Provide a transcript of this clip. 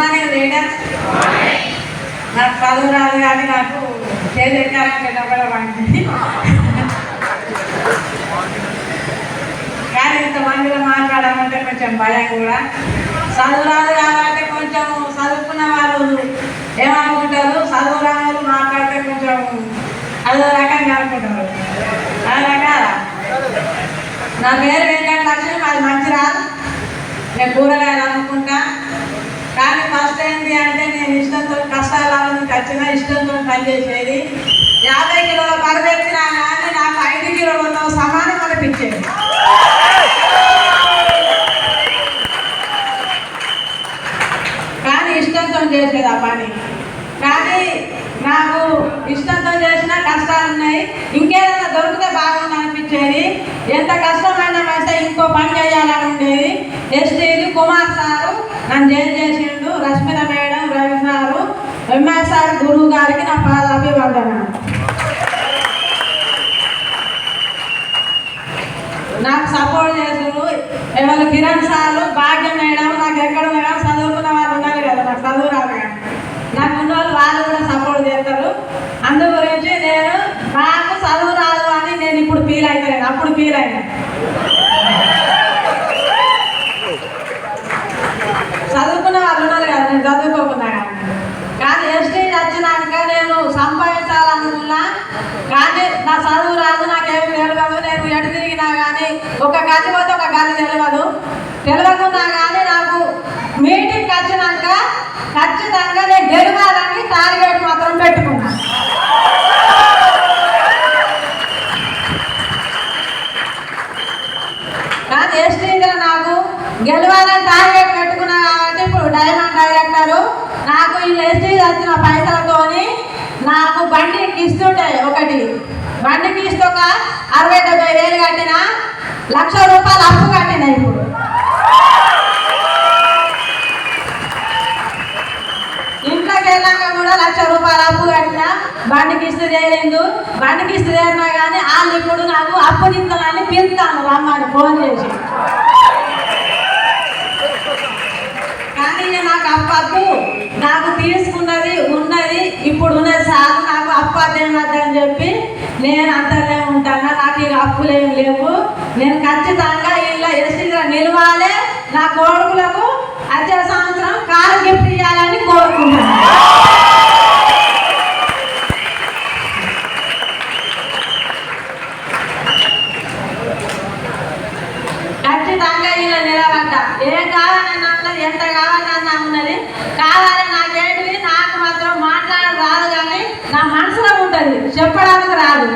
Morning leaders నాకు చదువు రాదు కానీ నాకు చేసేకాలంటే డబ్బులు పండింది కానీ ఇంతమందిలో మాట్లాడాలంటే కొంచెం భయం కూడా. చదువు రాదు కాబట్టి కొంచెం చదువుకున్న వాళ్ళు ఏమనుకుంటారు? చదువు రాని మాట్లాడితే కొంచెం అదో రకంగా అనుకుంటారు. అలా కాదా నా పేరు వెంకట లక్ష్మి మాది మంచి రాదు నేను కూరగాయలు అనుకుంటా కానీ ఫస్ట్ ఏంటి అంటే నేను ఇష్టంతో కష్టాలు నుంచి ఇష్టంతో పనిచేసేది యాభై కిలోల బరువు కానీ నాకు ఐదు కిలోలతో సమానం అనిపించేది. కానీ ఇష్టంతో చేసేది ఆ పని. కానీ నాకు ఇష్టంతో కుమార్ సారు నన్ను జైలు చేసిండు Rashmitha madam Ravi sir. MS sir గురువు గారికి నా పాద నాకు సపోర్ట్ చేసిండు ఎవరు కిరణ్ సార్లు భాగ్యం మేడం నాకు ఎక్కడ ఉన్నా కానీ చదువుకున్న వాళ్ళు ఉన్నారు కదా నాకు చదువు రాదు కానీ నాకు ఉన్న వాళ్ళు వాళ్ళు కూడా సపోర్ట్ చేస్తారు అందు గురించి నేను నాకు చదువు రాదు అని నేను ఇప్పుడు ఫీల్ అవుతాను అప్పుడు ఫీల్ అయినా చదువుకున్న వాళ్ళు ఉన్నారు కదా నేను చదువుకోకుండా కానీ ఎస్టీ వచ్చినాక నేను సంపాదించాలనుకున్నా కానీ నా చదువు రాదు నాకేమి తెలియదు నేను ఎటు తిరిగినా కానీ ఒక గది పోతే ఒక గది తెలియదు తెలియకున్నా కానీ నాకు మీటింగ్కి వచ్చినాక ఖచ్చితంగా నేను గెలవాలని టార్గెట్ మాత్రం పెట్టుకున్నాను కానీ ఎస్టీలో నాకు గెలవాలని టార్గెట్ పెట్టుకున్నా కాబట్టి ఇప్పుడు డైమండ్ డైరెక్టరు నాకు ఈ ఎస్టీ వచ్చిన పైసలతోని నాకు బండికి ఇస్తుంటే ఒకటి బండికి ఇస్తే ఒక అరవై డెబ్బై వేలు కట్టినా? లక్ష రూపాయలు అప్పు కట్టినా ఇప్పుడు? ఇంట్లోకి వెళ్ళాక కూడా లక్ష రూపాయలు అప్పు కట్టినా? బండికి ఇస్తే చేయలేదు. బండికి ఇస్తే చేరినా కానీ వాళ్ళు ఇప్పుడు నాకు అప్పు తింటానని పిలుస్తాను రమ్మని ఫోన్ చేసి. కానీ నాకు నాకు అప్పు నాకు తీసుకున్నది ఉన్నది ఇప్పుడు ఉన్నది సార్ నాకు అప్పద్దేమద్దు అని చెప్పి నేను అంతనే ఉంటాను? హక్కులేం లేవు. నేను ఖచ్చితంగా ఇలా ఎస్టీగా నిలవాలి. నా కొడుకులకు వచ్చే సంవత్సరం కారు గిఫ్ట్ ఇవ్వాలని కోరుకుంటున్నాను. ఖచ్చితంగా ఇలా నిలబడ్డ. ఏం కావాలని అన్నది ఎంత కావాలన్నా అన్నది కావాలి నాకేంటిది నాకు మాత్రం మాట్లాడడం రాదు కానీ నా మనసులో ఉంటుంది. చెప్పడానికి రాదు.